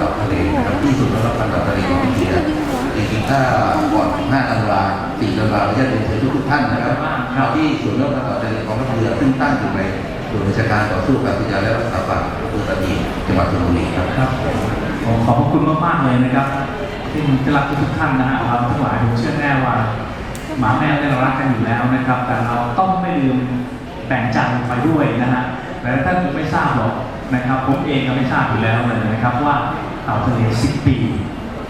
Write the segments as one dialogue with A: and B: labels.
A: การปล่อยเต่าทะเลนะครับที่สุดแล้วพันเต่าทะเลของอินเดียจริงๆถ้าก่อน5ธันวา4ธันวาเราจะเรียนเชิญทุกท่านนะครับ
B: ครับ
A: ที่ศูนย์รับพันเต่าทะเลของทัพเรือซึ่งตั้งอยู่ในศูนย์ราชการต่อสู้กับพิจารและรักษาฝั่งอำเภอตะนีจังหวัดชลบุรีครับ
B: ครับขอขอบพระคุณมากๆเลยนะครับที่จะรักทุกท่านนะฮะเราทั้งหลายผมเชื่อแน่ว่าหมาแมวเนี่ยเรารักกันอยู่แล้วนะครับ แต่เราต้องไม่ลืมแบ่งใจไปด้วยนะฮะแต่ท่านคงไม่ทราบหรอก นะครับผมเองก็ไม่ทราบอยู่แล้วเลยนะครับว่าเต่าทะเลสิบปี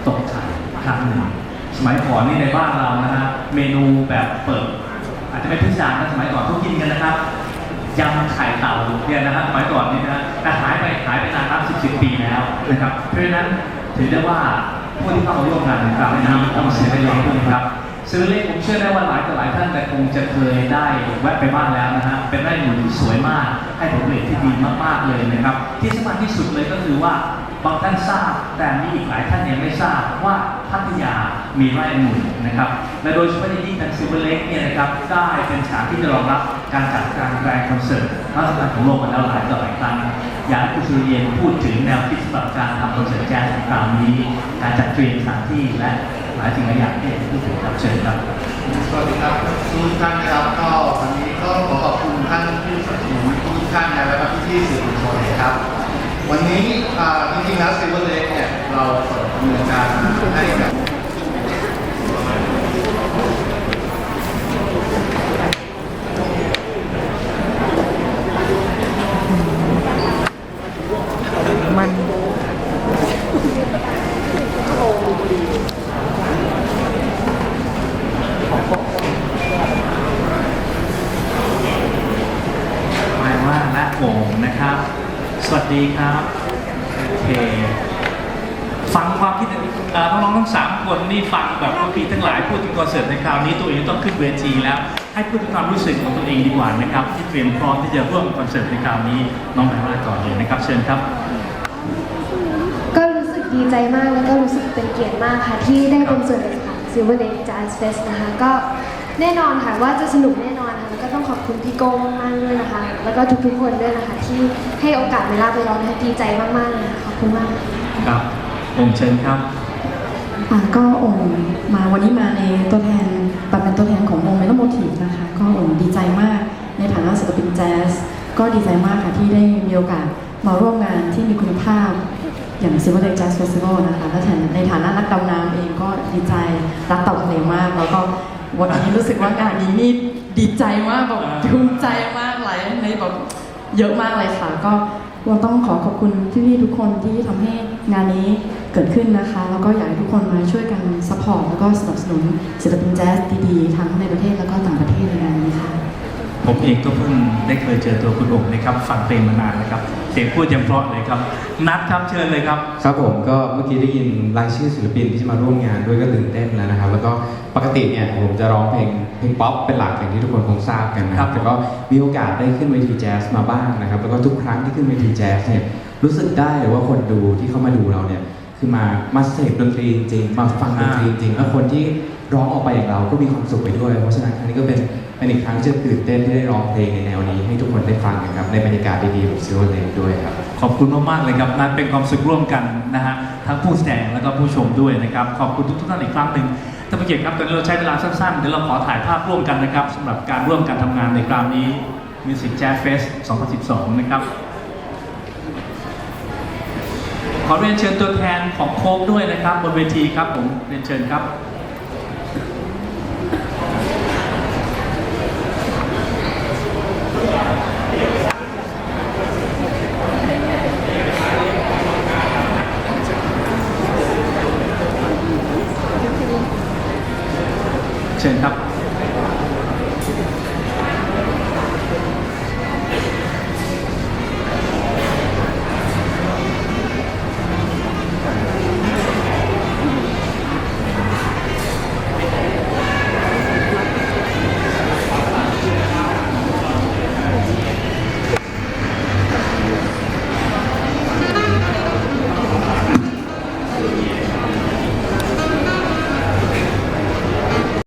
B: ตกไข่ครั้งหนึ่งสมัยก่อนนี่ในบ้านเรานะฮะเมนูแบบเปิด อาจจะไม่พิสดารนะสมัยก่อนเขากินกันนะครับยำไข่เต่าเนี่ยนะฮะสมัยก่อนนี่นะแต่หายไปหายไปนานนับสิบสิบปีแล้วนะครับเพราะฉะนั้นถือได้ว่าผู้ที่เข้ามาร่วมงานในครั้งนี้ต้องเสียประโยชน์นะครับ ซื้อเล็กผมเชื่อได้ว่าหลายต่อหลายท่านแต่คงจะเคยได้แวะไปบ้านแล้วนะฮะเป็นไร่หมุนสวยมาก ให้ผลผลิตที่ดีมากๆเลยนะครับ ที่สำคัญที่สุดเลยก็คือว่าบางท่านทราบแต่มีอีกหลายท่านยังไม่ทราบว่าพัทยามีไร่องุ่นนะครับและโดยเฉพาะอย่างยิ่งทางซิลเวอร์เล็กเนี่ยนะครับได้เป็นสถานที่จะรองรับการจัดการแรงคอนเสิร์ตครั้งสำคัญของโลกมาแล้วหลายต่อหลายครั้งอยากให้คุณสุริเยนพูดถึงแนวคิดสำหรับการทำคอนเสิร์ตแจ๊สในคราวนี้ การจัดเตรียมสถานที่และ หลายสิ่งหลายอย่างที่พูดถึงครับเชิญครับ
C: สวัสดีครับทุกท่านนะครับก็วันนี้ก็ขอขอบคุณท่านที่สนับสนุนทุกท่านนะและก็พี่ๆสื่อมวลชนนะครับ วันนี้อ่าจริงๆแล้วซิลเวอร์เลกเนี่ยเราเปิดดำเนินการให้กับ
D: มัน
B: หมายว่าและโอ่งนะครับ สดีครับโอเคฟังความคิดเอ่อน้องๆทั้งสามคนนี่ฟังแบบพี่ทั้งหลายพูดถึงคอนเสิร์ตในคราวนี้ตัวเองต้องขึ้นเวทีแล้ว ให้พูดถึงความรู้สึกของตัวเองดีกว่านะครับ ที่เตรียมพร้อมที่จะร่วมคอนเสิร์ตในคราวนี้น้องหมายว่าก่อนเลยนะครับ เชิญครับ
E: ก็รู้สึกดีใจมากแล้วก็รู้สึกเป็นเกียรติมากค่ะ ที่ได้เป็นส่วนหนึ่งของ Silver Lake Jazz Fest นะคะก็แน่นอนค่ะว่าจะสนุกแน่นอน แล้วก็ต้องขอบคุณพี่โก้มากๆด้วยนะคะ แล้วก็ทุกๆคนด้วยนะคะ ที่ให้โอกาสเวลาไปร้องนะคะดีใจมากๆเลยค่ะขอบคุณมากค่ะ
B: ครับองค์เชิญครับ
D: อ่าก็โอ่งมาวันนี้มาในตัวแทนแบบเป็นตัวแทนของวงเมโลโมทีฟนะคะ ก็โอ่งดีใจมากในฐานะศิลปินแจ๊สก็ดีใจมากค่ะที่ได้มีโอกาสมาร่วมงานที่มีคุณภาพอย่าง Silver Lake Jazz Festival นะคะและในฐานะนักดำน้ำเองก็ดีใจรักเต่าทะเลมาก แล้วก็วันนี้รู้สึกว่างานนี้นี่ ดีใจมากแบบภูมิใจมากหลายในแบบเยอะมากเลยค่ะ ก็เราต้องขอขอบคุณพี่ๆทุกคนที่ทำให้งานนี้เกิดขึ้นนะคะ แล้วก็อยากให้ทุกคนมาช่วยกันซัพพอร์ตแล้วก็สนับสนุนศิลปินแจ๊สดีๆทั้งในประเทศแล้วก็ต่างประเทศในงานนี้ค่ะ
B: ผมเองก็เพิ่งได้เคยเจอตัวคุณองค์นะครับ ฟังเพลงมานานนะครับ เสียงพูดยังเพราะเลยครับ นัดครับเชิญเลยครับ
F: ครับผมก็เมื่อกี้ได้ยินรายชื่อศิลปินที่จะมาร่วมงานด้วยก็ตื่นเต้นแล้วนะครับ แล้วก็ปกติเนี่ยผมจะร้องเพลงเพลงป๊อปเป็นหลักอย่างที่ทุกคนคงทราบกันนะค
B: ครั
F: รับบแต่ก็มีโอกาสได้ขึ้นเวทีแจ๊สมาบ้างนะครับ แล้วก็ทุกครั้งที่ขึ้นเวทีแจ๊สเนี่ยรู้สึกได้เลยว่าคนดูที่เข้ามาดูเราเนี่ยคือมามาเสพดนตรีจริงๆมาฟังดนตรีจริงๆแล้วคนที่ ร้องออกไปอย่างเราก็มีความสุขไปด้วย เพราะฉะนั้นครั้งนี้ก็เป็นเป็นอีกครั้งที่ตื่นเต้นที่ได้ร้องเพลงในแนวนี้ให้ทุกคนได้ฟังกันครับในบรรยากาศดีๆแบบซิลเวอร์เลด้วยครับ
B: ขอบคุณมากๆเลยครับนัดเป็นความสุขร่วมกันนะฮะทั้งผู้แสดงแล้วก็ผู้ชมด้วยนะครับขอบคุณทุกๆท่านอีกครั้งหนึ่งท่านผู้เกียรติครับตอนนี้เราใช้เวลาสั้นๆเดี๋ยวเราขอถ่ายภาพร่วมกันนะครับสำหรับการร่วมกันทำงานในคราวนี้ Music Jazz Fest 2012 นะครับขอเรียนเชิญตัวแทนของโค้กด้วยนะครับบนเวทีครับผมเรียนเชิญครับ ชิญครับ